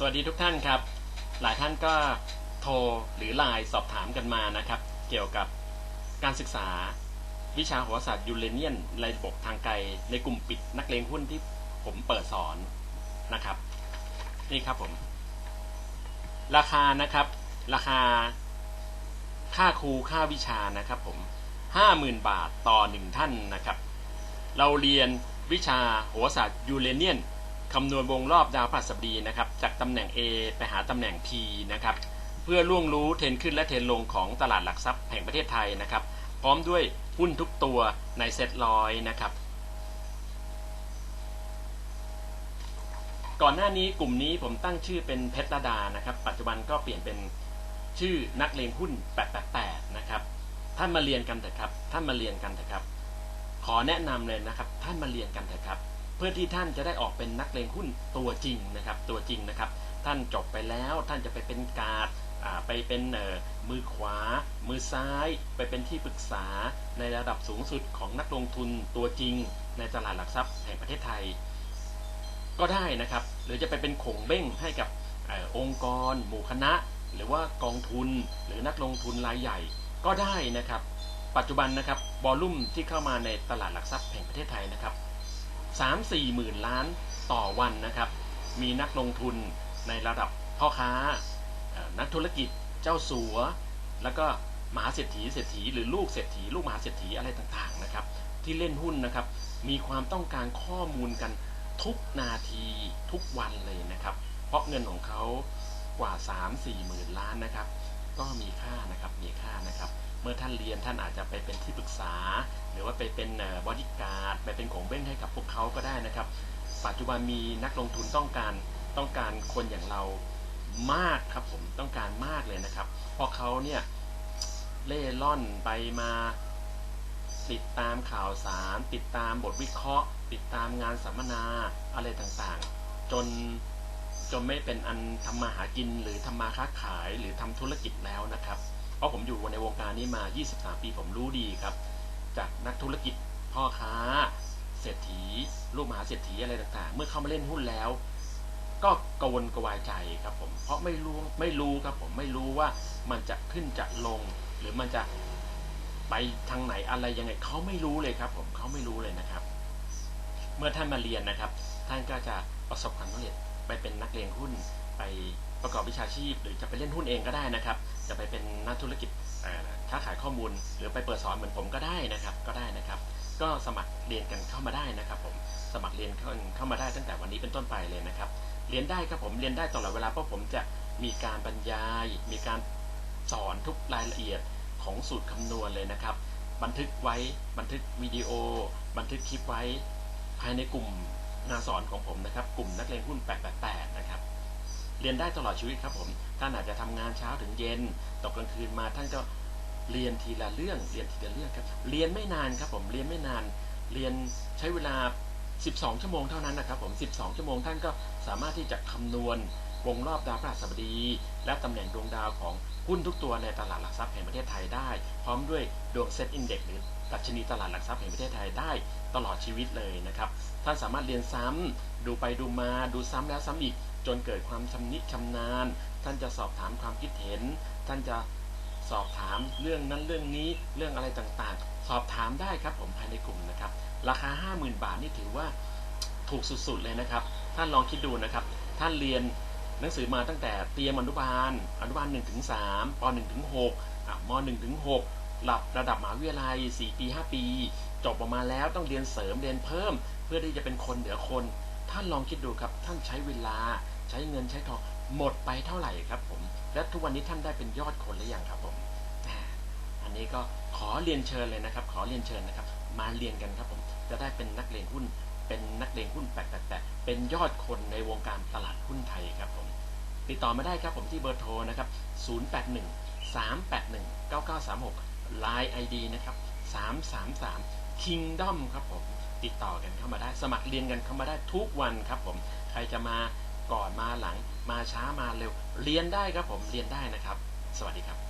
สวัสดีทุกท่านครับ หลายท่านก็โทรหรือไลน์สอบถามกันมานะครับ เกี่ยวกับการศึกษาวิชาหราศาสตร์ยูเรเนียนในระบบทางไกลในกลุ่มปิดนักเลงหุ้นที่ผมเปิดสอนนะครับ นี่ครับผม ราคานะครับ ราคาค่าครูค่าวิชานะครับผมห้าหมื่นบาทต่อหนึ่งท่านนะครับ เราเรียนวิชาหราศาสตร์ยูเรเนียน คำนวณวงรอบดาวพฤหัสบดีนะครับจากตำแหน่ง A ไปหาตำแหน่ง P นะครับเพื่อล่วงรู้เทรนขึ้นและเทรนลงของตลาดหลักทรัพย์แห่งประเทศไทยนะครับ พร้อมด้วยหุ้นทุกตัวในเซ็ตร้อยนะครับ ก่อนหน้านี้กลุ่มนี้ผมตั้งชื่อเป็นเพชรดานะครับ ปัจจุบันก็เปลี่ยนเป็นชื่อนักเลงหุ้น 888 นะครับ ท่านมาเรียนกันเถอะครับ ท่านมาเรียนกันเถอะครับ ขอแนะนำเลยนะครับ ท่านมาเรียนกันเถอะครับ เพื่อที่ท่านจะได้ออกเป็นนักเลงหุ้นตัวจริงนะครับ ตัวจริงนะครับ ท่านจบไปแล้วท่านจะไปเป็นกาดไปเป็นมือขวา มือซ้าย ไปเป็นที่ปรึกษาในระดับสูงสุดของนักลงทุนตัวจริง ในตลาดหลักทรัพย์แห่งประเทศไทย ก็ได้นะครับ หรือจะไปเป็นขงเบ้งให้กับอองค์กร หมู่คณะ หรือว่ากองทุนหรือนักลงทุนรายใหญ่ก็ได้นะครับ ปัจจุบันนะครับบอลลุ่มที่เข้ามาในตลาดหลักทรัพย์แห่งประเทศไทยนะครับ 3 4หมื่นล้านต่อวันนะครับ มีนักลงทุนในระดับพ่อค้า นักธุรกิจเจ้าสัว แล้วก็มหาเศรษฐีเศรษฐีหรือลูกเศรษฐีลูกมหาเศรษฐีอะไรต่างๆนะครับ ที่เล่นหุ้นนะครับ มีความต้องการข้อมูลกันทุกนาทีทุกวันเลยนะครับ เพราะเงินของเขากว่า 3-4หมื่นล้านนะครับ ก็มีค่านะครับมีค่านะครับ เมื่อท่านเรียนท่านอาจจะไปเป็นที่ปรึกษา หรือว่าไปเป็นบริการไปเป็นของเบ้งให้กับพวกเขาก็ได้นะครับ ปัจจุบันมีนักลงทุนต้องการต้องการคนอย่างเรามากครับผมต้องการมากเลยนะครับ เพราะเขาเนี่ยเล่ล่อนไปมาติดตามข่าวสาร ติดตามบทวิเคราะห์ ติดตามงานสัมมนาอะไรต่างๆ จน จนไม่เป็นอันทำมาหากินหรือทำมาค้าขายหรือทำธุรกิจแล้วนะครับเพราะผมอยู่ในวงการนี้มา 23 ปีผมรู้ดีครับ จากนักธุรกิจพ่อค้า เศรษฐีลูกมหาเศรษฐีอะไรต่างๆ เมื่อเข้ามาเล่นหุ้นแล้ว ก็กวนกวายใจครับผม เพราะไม่รู้ไม่รู้ครับผมไม่รู้ว่ามันจะขึ้นจะลง หรือมันจะไปทางไหนอะไรยังไงเขาไม่รู้เลยครับ ผมเขาไม่รู้เลยนะครับ เมื่อท่านมาเรียนนะครับ ท่านก็จะประสบความสำเร็จ ไปเป็นนักเรียนหุ้นไปประกอบวิชาชีพ หรือจะไปเล่นหุ้นเองก็ได้นะครับ จะไปเป็นนักธุรกิจค้าขายข้อมูล หรือไปเปิดสอนเหมือนผมก็ได้นะครับ ก็ได้นะครับ ก็สมัครเรียนกันเข้ามาได้นะครับผมสมัครเรียนเข้ามาได้ตั้งแต่วันนี้เป็นต้นไปเลยนะครับ เรียนได้ครับผมเรียนได้ตลอดเวลาเพราะผมจะมีการบรรยาย มีการสอนทุกรายละเอียดของสูตรคำนวณเลยนะครับ บันทึกไว้บันทึกวิดีโอ บันทึกคลิปไว้ภายในกลุ่ม งานสอนของผมนะครับ กลุ่มนักเรียนหุ้น 888 นะครับ เรียนได้ตลอดชีวิตครับผม ท่านอาจจะทำงานเช้าถึงเย็น ตกกลางคืนมาท่านก็เรียนทีละเรื่อง เรียนทีละเรื่องครับ เรียนไม่นานครับผม เรียนไม่นาน เรียนใช้เวลา 12 ชั่วโมงเท่านั้นนะครับผม 12 ชั่วโมงท่านก็สามารถที่จะคำนวณ วงรอบดาวพฤหัสบดี และตำแหน่งดวงดาวของหุ้นทุกตัวในตลาดหลักทรัพย์แห่งประเทศไทยได้ พร้อมด้วยดวงเซ็ตอินเด็กซ์หรือดัชนีตลาดหลักทรัพย์แห่งประเทศไทยได้ตลอดชีวิตเลยนะครับ ท่านสามารถเรียนซ้ำดูไปดูมาดูซ้ำแล้วซ้ำอีก จนเกิดความชำนิชำนาญ ท่านจะสอบถามความคิดเห็น ท่านจะสอบถามเรื่องนั้นเรื่องนี้เรื่องอะไรต่างๆ สอบถามได้ครับผมภายในกลุ่มนะครับ ราคา 50,000 บาทนี่ถือว่าถูกสุดๆเลยนะครับ ท่านลองคิดดูนะครับ ท่านเรียน หนังสือมาตั้งแต่เตรียมอนุบาล อนุบาล1ถึง3ป1ถึง6ม1ถึง6หลับระดับมหาวิทยาลัย 4 ปี 5 ปี จบออกมาแล้วต้องเรียนเสริมเรียนเพิ่ม เพื่อที่จะเป็นคนเหนือคน ท่านลองคิดดูครับ ท่านใช้เวลา ใช้เงินใช้ทองหมดไปเท่าไหร่ครับผม และทุกวันนี้ท่านได้เป็นยอดคนหรือยังครับผมอันนี้ก็ขอเรียนเชิญเลยนะครับ ขอเรียนเชิญนะครับ มาเรียนกันครับผมจะได้เป็นนักเรียนหุ้น เป็นนักเรียนหุ้นแปลกๆเป็นยอดคนในวงการตลาดหุ้นไทยครับผม ติดต่อมาได้ครับผมที่เบอร์โทรนะครับ 081 381 9936 Line ID นะครับ 333 Kingdom ครับผม ติดต่อกันเข้ามาได้ สมัครเรียนกันเข้ามาได้ทุกวันครับผม ใครจะมาก่อนมาหลัง มาช้ามาเร็ว เรียนได้ครับผม เรียนได้นะครับ สวัสดีครับ